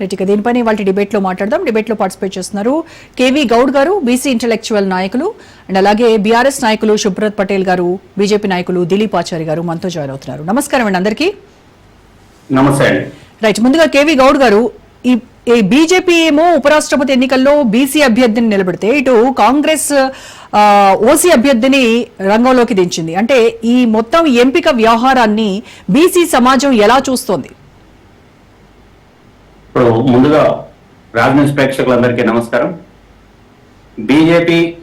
Right ఇక దీనిపైన వాళ్ళ డిబేట్లో మాట్లాడదాం. డిబేట్లో పార్టిసిపేట్ చేస్తున్నారు కేవీ గౌడ్ గారు బీసీ ఇంటలెక్చువల్ నాయకులు అండ్ అలాగే బీఆర్ఎస్ నాయకులు శుభ్రత్ పటేల్ గారు బీజేపీ నాయకులు దిలీప్ ఆచారి గారు మనతో జాయిన్ అవుతున్నారు. నమస్కారం అండి అందరికీ. నమస్తే రైట్ ముందుగా కేవీ గౌడ్ గారు ఈ ఈ బీజేపీ ఏమో ఉపరాష్ట్రపతి ఎన్నికల్లో బీసీ అభ్యర్థిని నిలబెడితే ఇటు కాంగ్రెస్ ఓసీ అభ్యర్థిని రంగంలోకి దించింది. అంటే ఈ మొత్తం ఎంపిక వ్యవహారాన్ని బీసీ సమాజం ఎలా చూస్తోంది? ఇప్పుడు ముందుగా రాజనీతి ప్రేక్షకులందరికీ నమస్కారం. బీజేపీ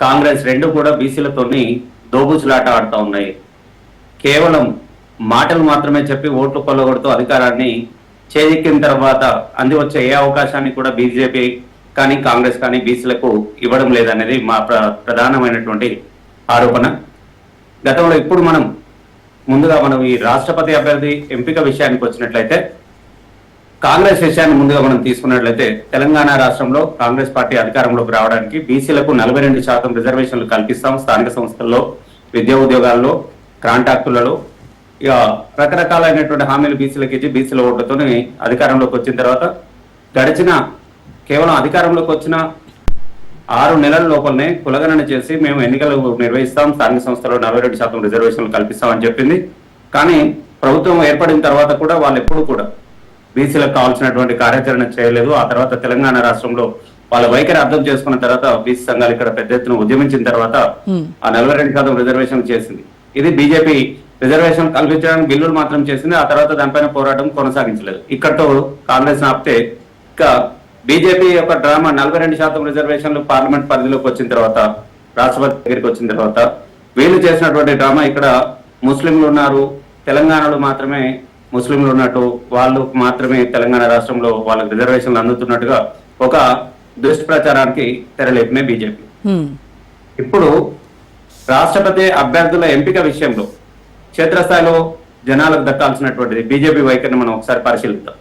కాంగ్రెస్ రెండు కూడా బీసీలతోని దోబుచులాట ఆడుతూ ఉన్నాయి. కేవలం మాటలు మాత్రమే చెప్పి ఓట్లు కొల్లగొడుతూ అధికారాన్ని చేజిక్కిన తర్వాత అంది వచ్చే ఏ అవకాశాన్ని కూడా బీజేపీ కానీ కాంగ్రెస్ కానీ బీసీలకు ఇవ్వడం లేదనేది మా ప్ర- ప్రధానమైనటువంటి ఆరోపణ. గతంలో ఇప్పుడు మనం ముందుగా మనం ఈ రాష్ట్రపతి అభ్యర్థి ఎంపిక విషయానికి వచ్చినట్లయితే కాంగ్రెస్ విషయాన్ని ముందుగా మనం తీసుకున్నట్లయితే తెలంగాణ రాష్ట్రంలో కాంగ్రెస్ పార్టీ అధికారంలోకి రావడానికి బీసీలకు నలభై రెండు శాతం రిజర్వేషన్లు కల్పిస్తాం స్థానిక సంస్థల్లో విద్యా ఉద్యోగాల్లో కాంట్రాక్టులలో ఇక రకరకాలైనటువంటి హామీలు బీసీలకు ఇచ్చి బీసీల ఓట్లతో అధికారంలోకి వచ్చిన తర్వాత గడిచిన కేవలం అధికారంలోకి వచ్చిన ఆరు నెలల లోపలనే కులగణన చేసి మేము ఎన్నికలు నిర్వహిస్తాం స్థానిక సంస్థలో నలభై రెండు శాతం రిజర్వేషన్లు కల్పిస్తామని చెప్పింది. కానీ ప్రభుత్వం ఏర్పడిన తర్వాత కూడా వాళ్ళు ఎప్పుడు కూడా బీసీలకు కావాల్సినటువంటి కార్యాచరణ చేయలేదు. ఆ తర్వాత తెలంగాణ రాష్ట్రంలో వాళ్ళ వైఖరి అర్థం చేసుకున్న తర్వాత బీసీ సంఘాలు ఇక్కడ పెద్ద ఎత్తున ఉద్యమించిన తర్వాత ఆ నలభై రెండు శాతం రిజర్వేషన్ చేసింది. ఇది బీజేపీ రిజర్వేషన్ కల్పించడానికి బిల్లులు మాత్రం చేసింది. ఆ తర్వాత దానిపైన పోరాటం కొనసాగించలేదు. ఇక్కడతో కాంగ్రెస్ ఆపితే ఇంకా బీజేపీ యొక్క డ్రామా నలభై రెండు శాతం రిజర్వేషన్లు పార్లమెంట్ పరిధిలోకి వచ్చిన తర్వాత రాష్ట్రపతి దగ్గరికి వచ్చిన తర్వాత వీళ్ళు చేసినటువంటి డ్రామా ఇక్కడ ముస్లింలు ఉన్నారు. తెలంగాణలో మాత్రమే ముస్లింలు ఉన్నట్టు వాళ్ళు మాత్రమే తెలంగాణ రాష్ట్రంలో వాళ్ళకి రిజర్వేషన్లు అందుతున్నట్టుగా ఒక దుష్ప్రచారానికి తెరలేపినే బీజేపీ. ఇప్పుడు రాష్ట్రపతి అభ్యర్థుల ఎంపిక విషయంలో క్షేత్రస్థాయిలో జనాలకు దక్కాల్సినటువంటిది బీజేపీ వైఖరిని మనం ఒకసారి పరిశీలిద్దాం.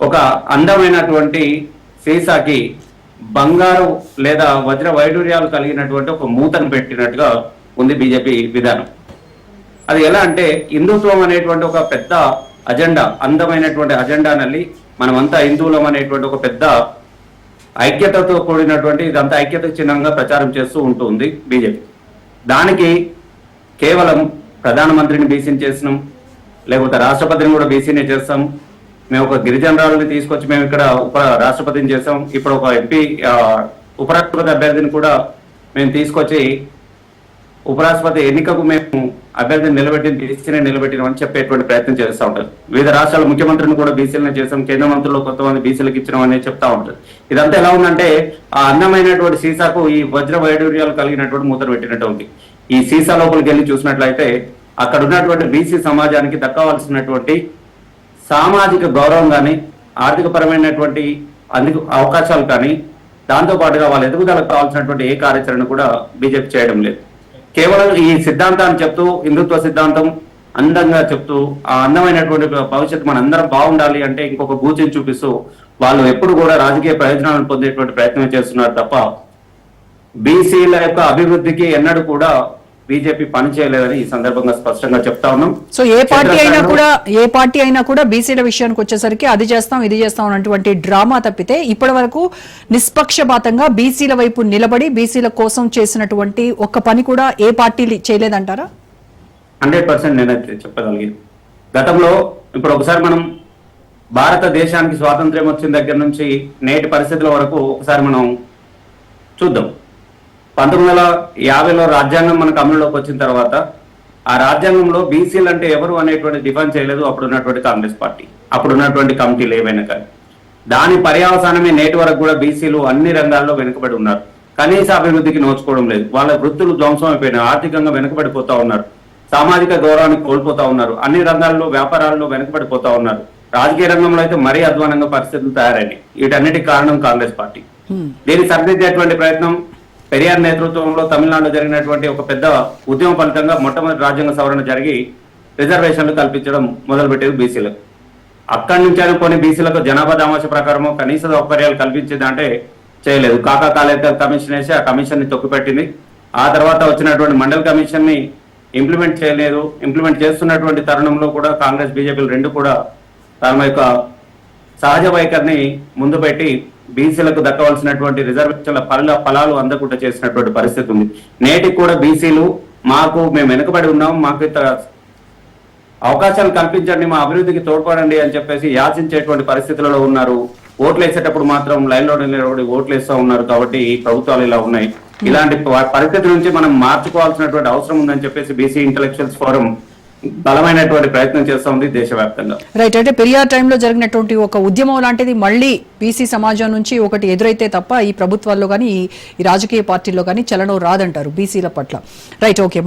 ఒక అందమైనటువంటి సీసాకి బంగారు లేదా వజ్ర వైడూర్యాలు కలిగినటువంటి ఒక మూతను పెట్టినట్టుగా ఉంది బీజేపీ విధానం. అది ఎలా అంటే హిందుత్వం అనేటువంటి ఒక పెద్ద అజెండా అందమైనటువంటి అజెండా నల్లి మనమంతా హిందువులం అనేటువంటి ఒక పెద్ద ఐక్యతతో కూడినటువంటి ఇదంతా ఐక్యత చిహ్నంగా ప్రచారం చేస్తూ ఉంటుంది బీజేపీ. దానికి కేవలం ప్రధానమంత్రిని బీసీని చేసినాం లేకపోతే రాష్ట్రపతిని కూడా బీసీనే చేస్తాం. మేము ఒక గిరిజనరాలని తీసుకొచ్చి మేము ఇక్కడ ఉప రాష్ట్రపతిని చేస్తాం. ఇప్పుడు ఒక ఎంపీ ఉపరాష్ట్రపతి అభ్యర్థిని కూడా మేము తీసుకొచ్చి ఉపరాష్ట్రపతి ఎన్నికకు మేము అభ్యర్థిని నిలబెట్టిన బీసీని నిలబెట్టిన అని చెప్పేటువంటి ప్రయత్నం చేస్తూ ఉంటారు. వివిధ రాష్ట్రాల ముఖ్యమంత్రిని కూడా బీసీలను చేసాం కేంద్ర మంత్రులు కొంతమంది బీసీలకు ఇచ్చినాం అనేది చెప్తా ఉంటారు. ఇదంతా ఎలా ఉందంటే ఆ అందమైనటువంటి సీసాకు ఈ వజ్ర వైడూర్యాలు కలిగినటువంటి మూతలు పెట్టినట్టు ఉంది. ఈ సీసా లోపలికి వెళ్ళి చూసినట్లయితే అక్కడ ఉన్నటువంటి బీసీ సమాజానికి దక్కవలసినటువంటి సామాజిక గౌరవం కానీ ఆర్థిక పరమైనటువంటి అందుకు అవకాశాలు కానీ దాంతో పాటుగా వాళ్ళ ఎదుగుదలకు కావాల్సినటువంటి ఏ కార్యాచరణ కూడా బీజేపీ చేయడం లేదు. కేవలం ఈ సిద్ధాంతాన్ని చెప్తూ హిందుత్వ సిద్ధాంతం అందంగా చెప్తూ ఆ అందమైనటువంటి భవిష్యత్తు మన అందరం బాగుండాలి అంటే ఇంకొక బూచిని చూపిస్తూ వాళ్ళు ఎప్పుడు కూడా రాజకీయ ప్రయోజనాలను పొందేటువంటి ప్రయత్నం చేస్తున్నారు తప్ప బీసీల యొక్క అభివృద్ధికి ఎన్నడూ కూడా బీజేపీ పని చేయలేదని ఈ సందర్భంగా స్పష్టంగా చెప్తా ఉన్నాం. సో ఏ పార్టీ అయినా కూడా ఏ పార్టీ అయినా కూడా బీసీల విషయానికి వచ్చేసరికి అది చేస్తాం ఇది చేస్తాం అన్నటువంటి డ్రామా తప్పితే ఇప్పటి వరకు నిష్పక్షపాతంగా బీసీల వైపు నిలబడి బీసీల కోసం చేసినటువంటి ఒక్క పని కూడా ఏ పార్టీ చేయలేదంటారా? హండ్రెడ్ పర్సెంట్ నేనైతే చెప్పగలిగాను. గతంలో ఇప్పుడు ఒకసారి మనం భారతదేశానికి స్వాతంత్ర్యం వచ్చిన దగ్గర నుంచి నేటి పరిస్థితుల వరకు ఒకసారి మనం చూద్దాం. పంతొమ్మిది వందల యాభైలో రాజ్యాంగం మనకు అమలులోకి వచ్చిన తర్వాత ఆ రాజ్యాంగంలో బీసీలు అంటే ఎవరు అనేటువంటి డిఫైన్ చేయలేదు. అప్పుడు ఉన్నటువంటి కాంగ్రెస్ పార్టీ అప్పుడు ఉన్నటువంటి కమిటీలు ఏవైనా కానీ. దాని పర్యావసానమే నేటి వరకు కూడా బీసీలు అన్ని రంగాల్లో వెనుకబడి ఉన్నారు. కనీస అభివృద్ధికి నోచుకోవడం లేదు. వాళ్ళ వృత్తులు ధ్వంసం అయిపోయినాయి. ఆర్థికంగా వెనుకబడిపోతా ఉన్నారు. సామాజిక గౌరవాన్ని కోల్పోతా ఉన్నారు. అన్ని రంగాల్లో వ్యాపారాల్లో వెనుకబడిపోతా ఉన్నారు. రాజకీయ రంగంలో అయితే మరీ అధ్వానంగా పరిస్థితులు తయారైనాయి. వీటన్నిటికి కారణం కాంగ్రెస్ పార్టీ. దీన్ని సరిదిద్దేటువంటి ప్రయత్నం పెరియార్ నేతృత్వంలో తమిళనాడులో జరిగినటువంటి ఒక పెద్ద ఉద్యమ ఫలితంగా మొట్టమొదటి రాజ్యాంగ సవరణ జరిగి రిజర్వేషన్లు కల్పించడం మొదలుపెట్టేది బీసీలకు అక్కడి నుంచి అనుకోని బీసీలకు జనాభా దామాష ప్రకారము కనీస సౌకర్యాలు కల్పించిందంటే చేయలేదు. కాకా కాలేకర్ కమిషన్ వేసి ఆ కమిషన్ని ఆ తర్వాత వచ్చినటువంటి మండల్ కమిషన్ని ఇంప్లిమెంట్ చేయలేదు. ఇంప్లిమెంట్ చేస్తున్నటువంటి తరుణంలో కూడా కాంగ్రెస్ బీజేపీలు రెండు కూడా తమ యొక్క సహజ వైఖరిని ముందు పెట్టి బీసీలకు దక్కవలసినటువంటి రిజర్వేషన్ల ఫల ఫలాలు అందకుండా చేసినటువంటి పరిస్థితి ఉంది. నేటికి కూడా బీసీలు మాకు మేము వెనుకబడి ఉన్నాం మాకు అవకాశాలు కల్పించండి మా అభివృద్ధికి తోడ్పడండి అని చెప్పేసి యాచించేటువంటి పరిస్థితులలో ఉన్నారు. ఓట్లు వేసేటప్పుడు మాత్రం లైన్లో నిలబడి ఓట్లు వేస్తూ ఉన్నారు కాబట్టి ఈ ప్రభుత్వాలు ఇలా ఉన్నాయి. ఇలాంటి పరిస్థితి నుంచి మనం మార్చుకోవాల్సినటువంటి అవసరం ఉందని చెప్పేసి బీసీ ఇంటలెక్చువల్స్ ఫోరం బలమైనటువంటి ప్రయత్నం చేస్తూ ఉంది దేశవ్యాప్తంగా. రైట్ అంటే పెరియార్ టైంలో జరిగినటువంటి ఒక ఉద్యమం లాంటిది మళ్ళీ బీసీ సమాజం నుంచి ఒకటి ఎదురైతే తప్ప ఈ ప్రభుత్వాల్లో కానీ ఈ రాజకీయ పార్టీల్లో కానీ చలనం రాదంటారు బీసీల పట్ల. Right okay